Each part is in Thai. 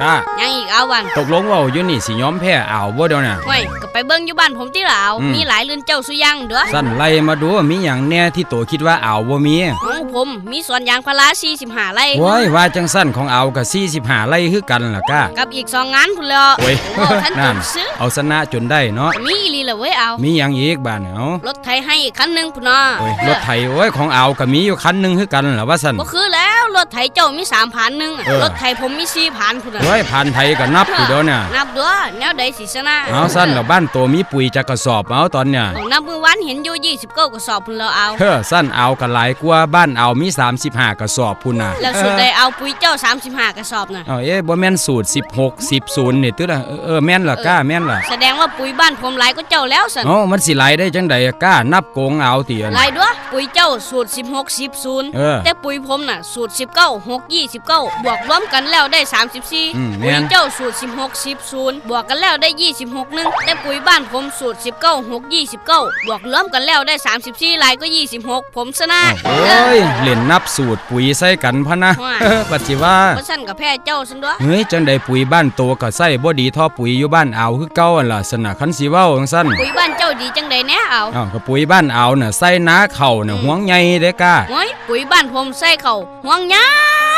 กล้ายังอีกเอาวันตกลงเว่าอยู่นี่สิยอมแพ้อ่าวบ่เดี๋ยวน่ะห่วยก็ไปเบิ่งอยู่บ้านผมที่ลาวอืมมีหลายเรือนเจ้าสุยังเด้อสั้นไล่มาดูว่ามีหยังแน่ที่โตคิดว่าอ่าวบ่มีของผมมีสวนยางพารา45ไร่โว้ยว่าจังสั้นของอ่าวก็45ไร่คือกันล่ะกล้ากับอีกสองงานพุ่นแล้วโอ้ยโอ้ท่านจนั่นบซื้อเอาชนะจนได้เนาะมีอีหลีละเว้ยเอา มีหยังอีกบ้านเนี่ยเอารถไถให้อีกคันหนึงพุ่นเนาะโอ้ยรถไถโอ้ยของอ่าวก็มีอยู่คันหนึงคือกันล่ะว่าซั่นบ่คือแล้วรถ ไถเจ้ามี3ผ่านหนึงอะเออ รถไถผมมี4ผ่านพุ่นน่ะโอ้ยผ่านไทยก็นับอยู่เดี๋ยวเนี่ยนับเด้อแนวใดสิชนะเอาสั้นแล้วบ้านโตมีปุ๋ยจักกระสอบเอาตอนเนี่ยของนับมือวันเห็นอยู่29กระสอบพุ่นแล้วเอา เฮ้อสั้นเอาก็หลายกว่าบ้านเอามี 35กระสอบพุ่นน่ะแล้วสุดใดเอาปุ๋ยเจ้า35กระสอบน่ะ เอาเอ๊ะบ่แม่นสูตร 16 10 0นี่ตึ๊ดอะเออเออแม่นล่ะกล้าแม่นล่ะแสดงว่าปุ๋ยบ้านผมหลายก็เจ้าแล้วสันเอ้ามันสิไหลได้จังใดกล้านับโกงเอาติอัน หลายด้วย ปุ๋ยเจ้าสูตร 16 10 0เออแต่ปุ๋ยผมน่ะสูตร 19 6 29 บวกรวมกันแล้วได้34อืมแม่ปุ๋ยน เจ้าสูตร 16 10 0บวกกันแล้วได้ 26นึงแต่ปุ๋ยบ้านผมสูตร 19 6 29 บวกรวมกันแล้วได้ 34หลายก็ 26 ผมชนะโอ้ยเล่นนับสูตรปุ๋ยใส่กันพะนะว่าเออปัจจิว่า เพราะฉันกับแพ้เจ้าซันด้วย เฮ้ย จังใดปุ๋ยบ้านโตก็ใส่บ่ดีเท่อปุ๋ยอยู่บ้านเอาคือเก่าหั่นล่ะสนะคันสิเว้าจังซั่นปุ๋ยบ้านเจ้าดีจังใดแน่เอา อ้าวก็ปุ๋ยบ้านเอาน่ะใส่นาข้าวเนี่ยห่วงใหญ่เด้กล้า โอ้ยปุ๋ยบ้านผมใส่เขาห่วงใ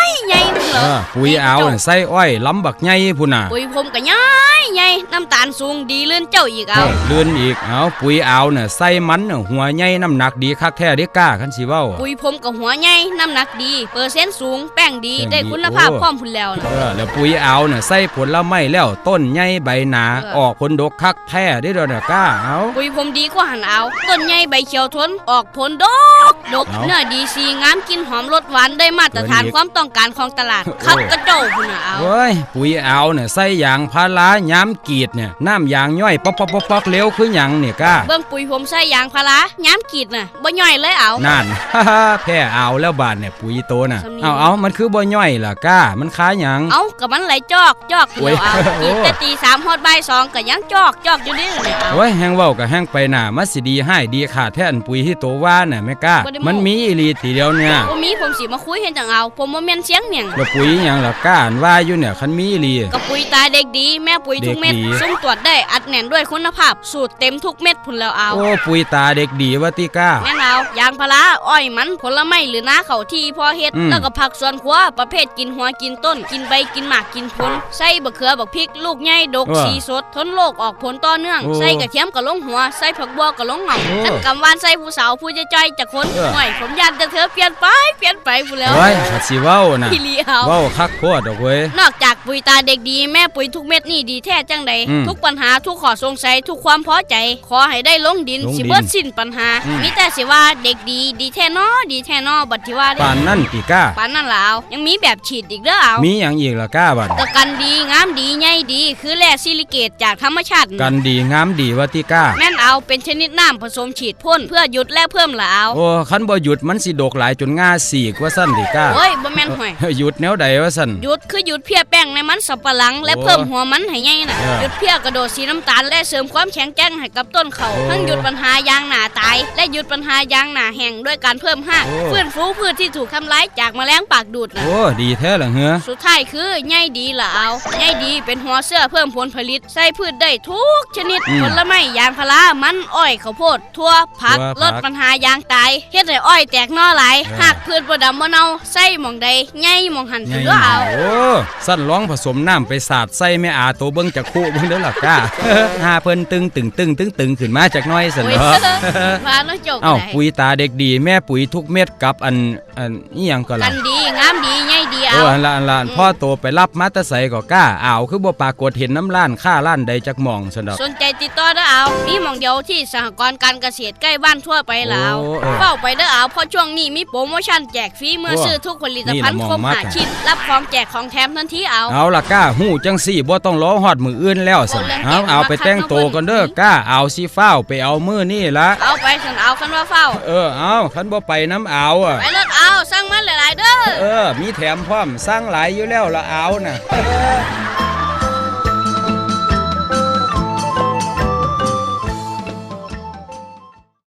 หญ่ใหญ่พุ่นเหรเอออปุ๋ยเอาน่ะใส่อ้อยลำบักใหญ่พุ่นน่ะปุ๋ยผมก็ใหญ่ใหญ่น้ำตาลสูงดีเลื่อนเจ้าอีกเอาเลื่อนอีกเอาปุ๋ยเอาน่ะใส่มันน่ะหัวใหญ่น้ำหนักดีคักแท้เด้กล้าคันสิเว้าปุ๋ยผมกับหัวใหญ่น้ำหนักดี เปอร์เซ็นต์สูงแป้งดีแป้งดีได้คุณภาพโอ้พร้อมพุ่นแล้วนะเออแล้วปุ๋ยเอาน่ะใส่ผลไม้แล้วต้นใหญ่ใบหนาเออออกผลดกคักแท้ได้อเด้อน่ะกล้าเอาปุ๋ยผมดีกว่าหันเอาต้นใหญ่ใบเขียวทนออกผลดกดกเอาเนื้อดีสีงามกินหอมรสหวานได้มาตรฐานเกินอีกความต้องการของตลาดโอ้คักกระเจ้าพุ่นน่ะเอา เฮ้ยปุ๋ยเอาน่ะใส่ยางพาราย้ำกรีดเนี่ยน้ำยางย่อยป๊อกป๊อกป๊อกป๊อกเร็วคือหยังเนี่ยกล้าเบิ่งปุ๋ยผมใส่ยางพาราย้ำกีดน่ะบ่ย่อยเลยเอา นั่น แพ้เอาแล้วบาดเนี่ยปุ๋ยโตน่ะสำนี เอาเอามันคือบ่ย่อยล่ะกล้ามันค้าหยัง เอากับมันไหลจอกจอกอยู่แล้วเอาโอ้ยกีดแต่ตีสามฮอดบ่ายสองก็ยังจอกจอกอยู่นี่เลยเอา โอ้ยแห้งเว้ากับแห้งไปหน่ามันสิดีให้ดีขาดแท้อันปุ๋ยที่โตว่าน่ะแม่กล้าบ่ได้โม้ มันมีอีหลีทีเดียวเนี่ย บ่มีผมสิมาคุยเห็นจังเอา ผมบ่แม่นเสียงเมียงแล้วปุ๋ยหยังล่ะกล้าอันว่าอยู่เนี่ยคันมีอีหลี กับปุ๋ยตาเด็กดี แม่ปุ๋ยทุกเม็ดเด็กดีซุ่มตรวจได้อัดแน่นด้วยคุณภาพ สูตรเต็มทุกเม็ดพุ่นแล้วเอา โอ้ปุ๋ยตาเด็กดีว่าติกล้า แม่นเอายางพาราอ้อยมันผลไม้หรือนาเขาที่พอเฮ็ด อืม แล้วก็ผักสวนครัวประเภทกินหัวกินต้น กินใบกินหมากกินผลใส่บะเขือบักพริก ลูกใหญ่ดกเออสีสด ทนโรคออกผลต่อเนื่อง โอ้ใส่กระเทียมกับลงหัว ใส่ผักบัวกับลงหง่อมโอ้ท่านกำวานใส่ผู้สาวผู้จะจ้อยจากคนเออ ห่วยผมยันจะเธอเปลี่ยนไปเปลี่ยนไปพุ่นแล้ว โอ้ยก็สิเว้าน่ะพี่เลียวเว้าคักโคตรดอกเว้ย นอกจากปุ๋ยตาเด็กดีแม่ปุ๋ยทุกเม็ดนี่ดีแท้จังใดอืมทุกปัญหาทุกข้อสงสัยทุกความพอใจ ขอให้ได้ลงดินลงดินสิเบิดสิ้นปัญหาอืม มีแต่สิว่าเด็กดีดีแท้นอดีแท้นอบัดที่ว่าได้ปานนั่นติกล้า ปานนั่นล่ะเอายังมีแบบฉีดอีกเด้อเอามีหยังอีกล่ะกล้าบัดกะกันดีงามดีใหญ่ดี คือแร่ซิลิเกตจากธรรมชาติกันดีงามดีว่าติกล้า แม่น เอาเป็นชนิดน้ำผสมฉีดพ่นเพื่อหยุดและเพิ่มละเอาโอ้คันบ่หยุดมันสิดกหลายจนง่าสีกว่าซั่นติกล้าโอ้ยบ่แม่นห่วยหยุดแนวใดว่าซั่นหยุดคือหยุดเพี้ยแป้งในมันสับปะหลัง และโอ้เพิ่มหัวมันให้ใหญ่น่ะเออหยุดเพี้ยกระโดดสีน้ำตาลและเสริมความแข็งแกร่งให้กับต้นเขาโอ้ทั้งหยุดปัญหายางหนาตาย และหยุดปัญหายางหนาแห้งด้วยการเพิ่มหากโอ้ฟื้นฟูพืชที่ถูกทำร้ายจากแมลงปากดูดน่ะโอ้ดีแท้ล่ะเหือสุดท้ายคือใยดีละเอาใยดีเป็นหัวเสื้อเพิ่มผลผลิตใส่พืชได้ทุกชนิดอืมผลไม้ยางพารามันอ้อยข้าวโพดทั่วผักทั่วผักลดปัญหายางตายเฮ็ดให้อ้อยแตกหน่อหลายเออหากพืชบ่ดำบ่เน่าใส่หม่องใดใยหม่องหันไงถือว่าเอาโอ้สั้นร้องผสมน้ำไปสาดใส่แม่อาโตเบิ่งจักคู่เบิ่งเด้อล่ะกล้า หาเพิ่นตึงตึงตึงตึงตึงขึ้นมาจากหน้อยซั่นโอ้ยเนาะว่าน้อยจกเอ้าได้ปุ๋ยตาเด็กดีแม่ปุ๋ยทุกเม็ดกับอันอันอีหยังก็กัล่ะนดีงามดีใยดี เอเอาออันละอันละอันพ่อโตไปรับมาแตะใสก็กล้าอ้าวคือบ่ปรากฏเห็นน้ำล้านค่าล้านใดจักหม่องซั่นดอก สนใจติดต่อเด้อเอามีหม่องเดียวที่สหกรณ์การเกษตรใกล้บ้านทั่วไปแล้วโอ้เออเฝ้าไปเด้อเอาเพราะช่วงนี้มีโปรโมชั่นแจกฟรีเมื่อโอ้ซื้อทุกผลิตภัณฑ์นี่ครละบมองหามักอะชิ้นรับของแจกของแถมทันทีเอา เอาล่ะกล้าหู้จังสี่บ่ต้องรอฮอดมืออื่นแล้วซั่นโอ้เรื่องเอาเก่งเอาไปแต่งโตวกันเด้อกล้าเอาสิฟ้าวไปเอามือนี่ละเอาไปสันเอาคันว่าเฝ้าเออเอาคันบ่ไปน้ำเอาอะไปรถเอา สั่งมันหลายๆเด้อ เออ มีแถมพร้อมสร้างหลายอยู่แล้วละเอาน่ะ